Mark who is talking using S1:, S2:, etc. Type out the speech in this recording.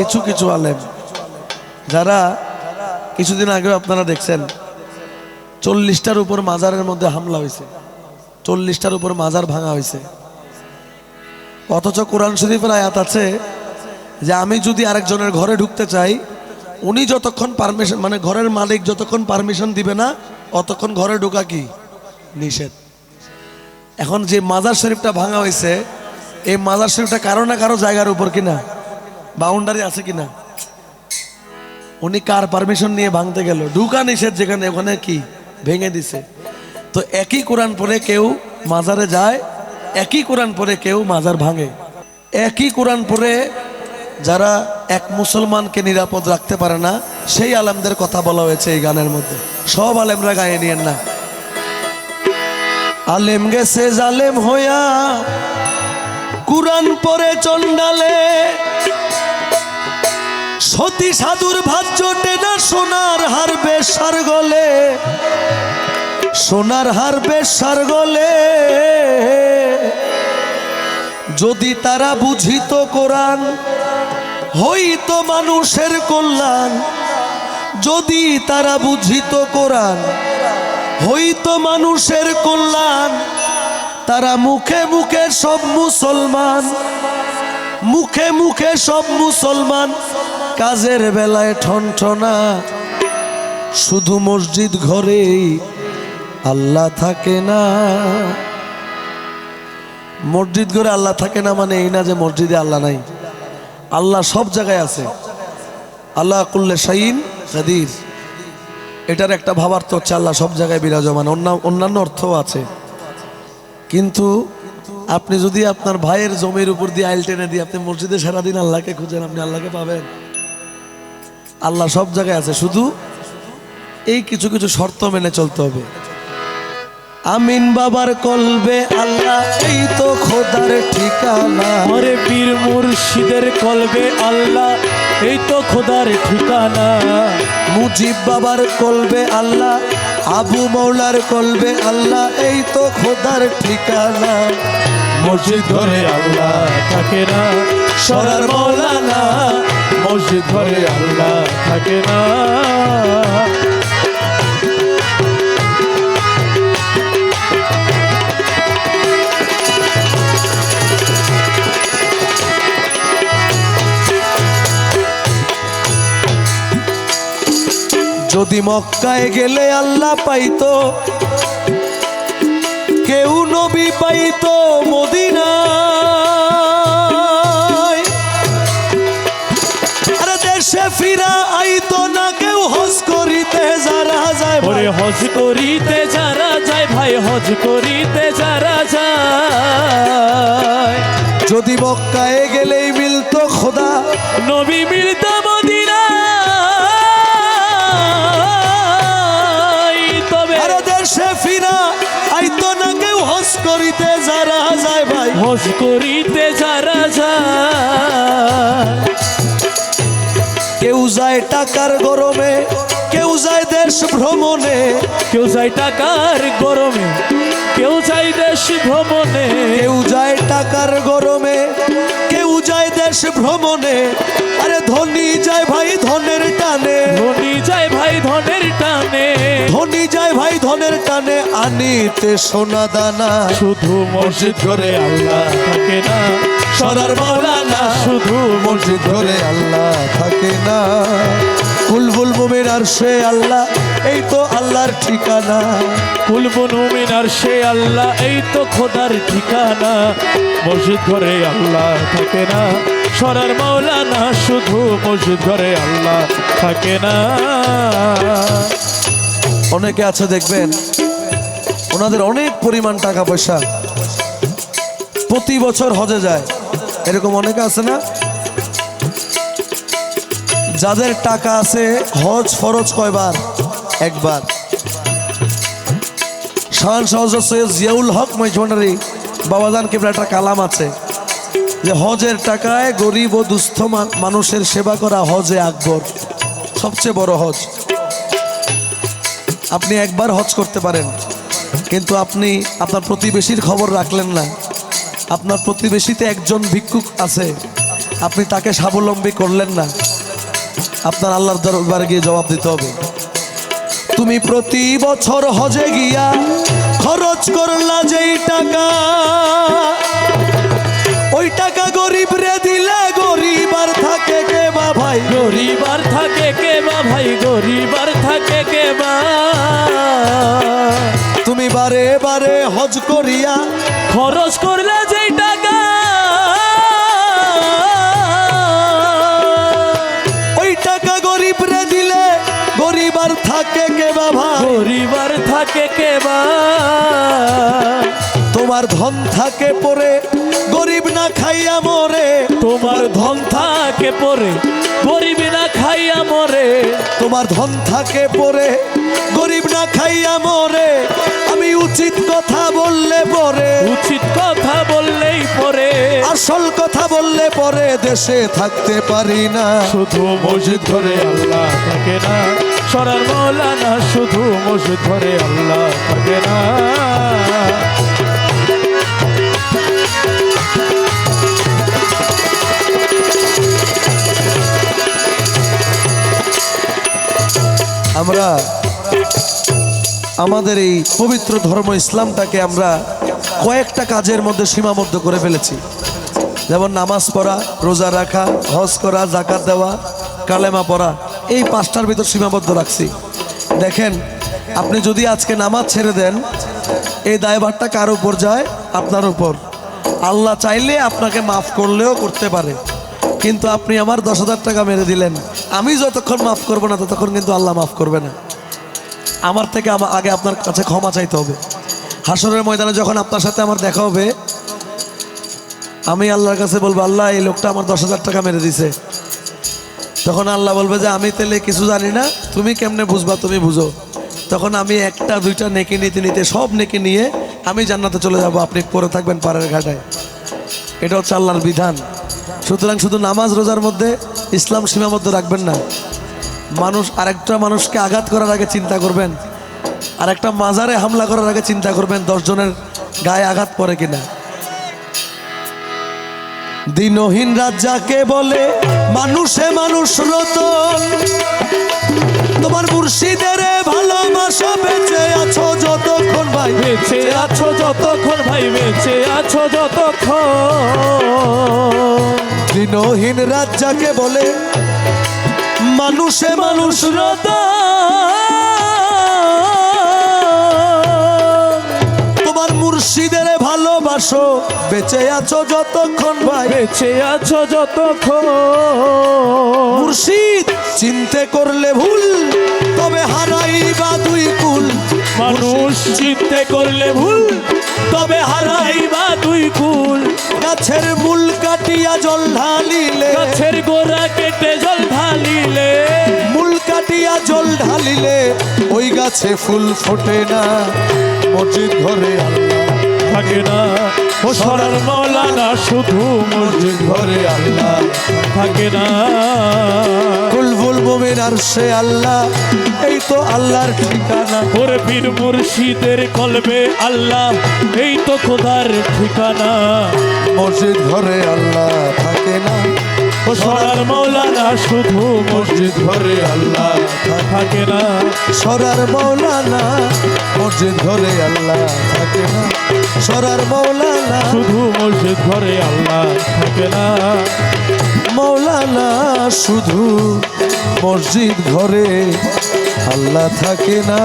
S1: কিছু কিছু আলেম, যারা কিছুদিন আগেও আপনারা দেখছেন, চল্লিশটার উপর মাজারের মধ্যে হামলা হয়েছে। চল্লিশটার উপর মাজার ভাঙা হয়েছে। অথচ কোরআন শরীফের আয়াত আছে যে, আমি যদি আরেকজনের ঘরে ঢুকতে চাই, উনি যতক্ষণ পারমিশন মানে ঘরের মালিক যতক্ষণ পারমিশন দিবে না, অতক্ষণ ঘরে ঢোকা কি? নিষেধ। এখন যে মাজার শরীফটা ভাঙা হয়েছে, এই মাজার শরীফটা কারও না কারও জায়গার উপর কিনা? বাউন্ডারি আছে কিনা? উনি কার পারমিশন নিয়ে ভাঙতে গেল? ঢুকা নিষেধ যেখানে, ওখানে কি? ভেঙে দিছে। তো একই কোরআন পরে কেউ মাজারে যায়, একই কোরআন পরে কেউ মাজার ভাঙে। একই কোরআন পরে যারা এক মুসলমানকে নিরাপদ রাখতে পারে না, সেই আলেমদের কথা বলা হয়েছে এই গানের মধ্যে। সব আলেমরা গায়ে নিয়েন না। আলেম গেছে জালেম হইয়া, কুরআন পরে চন্ডালে সতী সাধুর ভাজ্য টেনা সোনার হার বেশার গলে সোনার হার বেশার গলে যদি তারা বুঝিত কোরআন, হইতো মানুষের কল্যাণ। যদি তারা বুঝিত কোরআন, হইতো মানুষের কল্যাণ। তারা মুখে মুখে সব মুসলমান। মুখে মুখে সব মুসলমান, কাজের বেলায় ঠনঠনা। শুধু মসজিদ ঘরেই আল্লাহ থাকে না। মসজিদ ঘরে আল্লাহ থাকে না মানে এই না যে মসজিদে আল্লাহ নাই। আল্লাহ সব জায়গায় আছে। আল্লাহ কুল্লে শাইন কাদির। এটার একটা ভাবার্থ হচ্ছে আল্লাহ সব জায়গায় বিরাজমান। অন্য অন্যান্য অর্থও আছে। কিন্তু আপনি যদি আপনার ভাইয়ের জমির উপর দিয়ে আইল টেনে দিয়ে আপনি মসজিদে সারাদিন আল্লাহকে খুঁজেন আপনি আল্লাহকে পাবেন। আল্লাহ সব জায়গায় আছে শুধু এই কিছু কিছু শর্ত মেনে চলতে হবে। আমিন বাবার কলবে আল্লাহ এই তো খোদার ঠিকানা।
S2: মরে পীর মুর্শিদের কলবে আল্লাহ এই তো খোদার ঠিকানা।
S1: মুজিব বাবার কলবে আল্লাহ আবু মৌলার কলবে আল্লাহ এই তো খোদার ঠিকানা।
S2: মসজিদ ঘরে আল্লাহ থাকে না। সরার মৌলানা, মসজিদ ঘরে আল্লাহ থাকে না।
S1: যদি মক্কায় গেলে আল্লাহ পাইতো কেউ নবী পাইতো মদিনায়। আরে দেশে ফিরা আইতো না কেউ হজ করিতে যারা যায়
S2: ওরে হজ করিতে যারা যায় ভাই হজ করিতে যারা যায়।
S1: যদি মক্কায় গেলেই মিলতো খোদা।
S2: নবী মিলত
S1: করিতে যারা যায় ভাই।
S2: হজ করিতে যারা যায়।
S1: কেউ যায় টাকার গরমে কেউ যায় দেশ ভ্রমণে।
S2: কেউ যায় টাকার গরমে কেউ যায় দেশ ভ্রমণে।
S1: কেউ যায় টাকার গরমে কেউ যায় দেশ ভ্রমণে। ধনের টানে আনিতে সোনা দানা।
S2: শুধু মসজিদ ঘরে আল্লাহ থাকে না।
S1: সরার মাওলানা
S2: শুধু
S1: মসজিদ ঘরে আল্লাহ থাকে না। বুলবুল মুমিন আর সে আল্লাহ এই তো আল্লাহর ঠিকানা।
S2: কুলবুল মুমিন আর সে আল্লাহ এই তো খোদার ঠিকানা। মসজিদ ঘরে আল্লাহ থাকে না। সরার মাওলানা শুধু মসজিদ ঘরে আল্লাহ থাকে না।
S1: অনেকে আছে, দেখবেন, ওনাদের অনেক পরিমাণ টাকা পয়সা প্রতি বছর হজে যায়। এরকম অনেকে আছে না? যাদের টাকা আছে, হজ ফরজ কয়বার? একবার। শাহান সহজ সৈয়দ জিয়াউল হক মহিষভান্ডারি বাবাজান কেবলা একটা কালাম আছে যে, হজের টাকায় গরিব ও দুস্থ মানুষের সেবা করা হজে আকবর। সবচেয়ে বড় হজ। আপনি একবার হজ করতে পারেন। কিন্তু আপনি আপনার প্রতিবেশীর খবর রাখলেন না। আপনার প্রতিবেশীতে একজন ভিক্ষুক আছে। আপনি তাকে স্বাবলম্বী করলেন না। আপনার আল্লাহর দরবারে গিয়ে জবাব দিতে হবে। তুমি প্রতি বছর হজে গিয়া খরচ করলা যেই টাকা বারে বারে হজ করিয়া
S2: খরচ করলে যেই টাকা।
S1: ওই টাকা গরিব রে দিলে গরিবার থাকে কে বাবা
S2: গরিবার থাকে কে বা
S1: তোমার ধন থাকে পরে গরিব না খাইয়া মরে।
S2: তোমার ধন থাকে পরে গরিব না খাইয়া মরে।
S1: তোমার ধন থাকে পরে গরিব না খাইয়া মরে। আমি উচিত কথা বললে পরে।
S2: উচিত কথা বললেই পরে।
S1: আসল কথা বললে পরে দেশে থাকতে পারি না।
S2: শুধু মসজিদ ধরে আল্লাহ থাকে না। সরার মৌলানা শুধু মসজিদ ধরে আল্লাহ থাকে না।
S1: আমরা আমাদের এই পবিত্র ধর্ম ইসলামটাকে আমরা কয়েকটা কাজের মধ্যে সীমাবদ্ধ করে ফেলেছি। যেমন নামাজ পড়া, রোজা রাখা, হজ করা জাকাত দেওয়া, কালেমা পড়া, এই পাঁচটার ভিতর সীমাবদ্ধ রাখছি। দেখেন, আপনি যদি আজকে নামাজ ছেড়ে দেন, এই দায়ভারটা কার উপর যায়? আপনার উপর। আল্লাহ চাইলে আপনাকে মাফ করলেও করতে পারে। কিন্তু আপনি আমার দশ হাজার টাকা মেরে দিলেন। আমি যতক্ষণ মাফ করব না, ততক্ষণ কিন্তু আল্লাহ মাফ করবে না। আমার থেকে আগে আপনার কাছে ক্ষমা চাইতে হবে। হাসরের ময়দানে যখন আপনার সাথে আমার দেখা হবে, আমি আল্লাহর কাছে বলব, আল্লাহ, এই লোকটা আমার দশ হাজার টাকা মেরে দিছে। তখন আল্লাহ বলবে যে, আমি তাহলে কিছু জানি না, তুমি কেমনে বুঝবা তুমি বুঝো। তখন আমি একটা, দুইটা নেকি নিতে নিতে সব নেকি নিয়ে আমি জান্নাতে চলে যাব। আপনি পরে থাকবেন পাড়ের ঘাটায় এটা হচ্ছে আল্লাহর বিধান। সুতরাং শুধু নামাজ রোজার মধ্যে ইসলাম সীমাবদ্ধ রাখবেন না। মানুষ, আরেকটা মানুষকে আঘাত করার আগে চিন্তা করবেন। আরেকটা মাজারে হামলা করার আগে চিন্তা করবেন দশজনের গায়ে আঘাত পড়ে কিনা। দিনহীন রাত যাকে বলে, মানুষে মানুষ রতন তোমার মুর্শিদের ভালোবাসা বেঁচে আছো যতক্ষণ ভাই,
S2: বেঁচে আছো যতক্ষণ ভাই, বেঁচে আছো যতক্ষণ।
S1: দিনহীন রাত যাকে বলে মানুষে মানুষ তোমার মুর্শিদের ভালোবাসো বেঁচে আছো যতক্ষণ ভাই।
S2: বেঁচে আছো যতক্ষণ।
S1: মুর্শিদ চিনতে করলে ভুল তবে হারাই বা দুই কুল।
S2: মানুষ চিনতে করলে ভুল তবে হারাই বা দুই কুল।
S1: গাছের মূল কাটিয়া জল ঢালিলে
S2: গাছের গোড়া কেটে জল ঢালিলে।
S1: মূল কাটিয়া জল ঢালিলে ওই গাছে ফুল ফোটে না মসজিদ ঘরে আল্লাহ
S2: থাকে না। ও সরার মৌলানা শুধু মসজিদ ঘরে আল্লাহ থাকে না।
S1: কুলবুল মুমিন আর সে আল্লাহ এই তো আল্লাহর ঠিকানা।
S2: ওরে পীর মুর্শিদের কলবে আল্লাহ এই তো খোদার ঠিকানা।
S1: মসজিদ ঘরে আল্লাহ থাকে না।
S2: সরার মৌলানা শুধু মসজিদ ঘরে আল্লাহ থাকে না।
S1: সরার মৌলানা মসজিদ ঘরে আল্লাহ থাকে না। সরার মৌলানা
S2: শুধু মসজিদ ঘরে আল্লাহ থাকে না।
S1: মৌলানা শুধু মসজিদ ঘরে আল্লাহ থাকে না।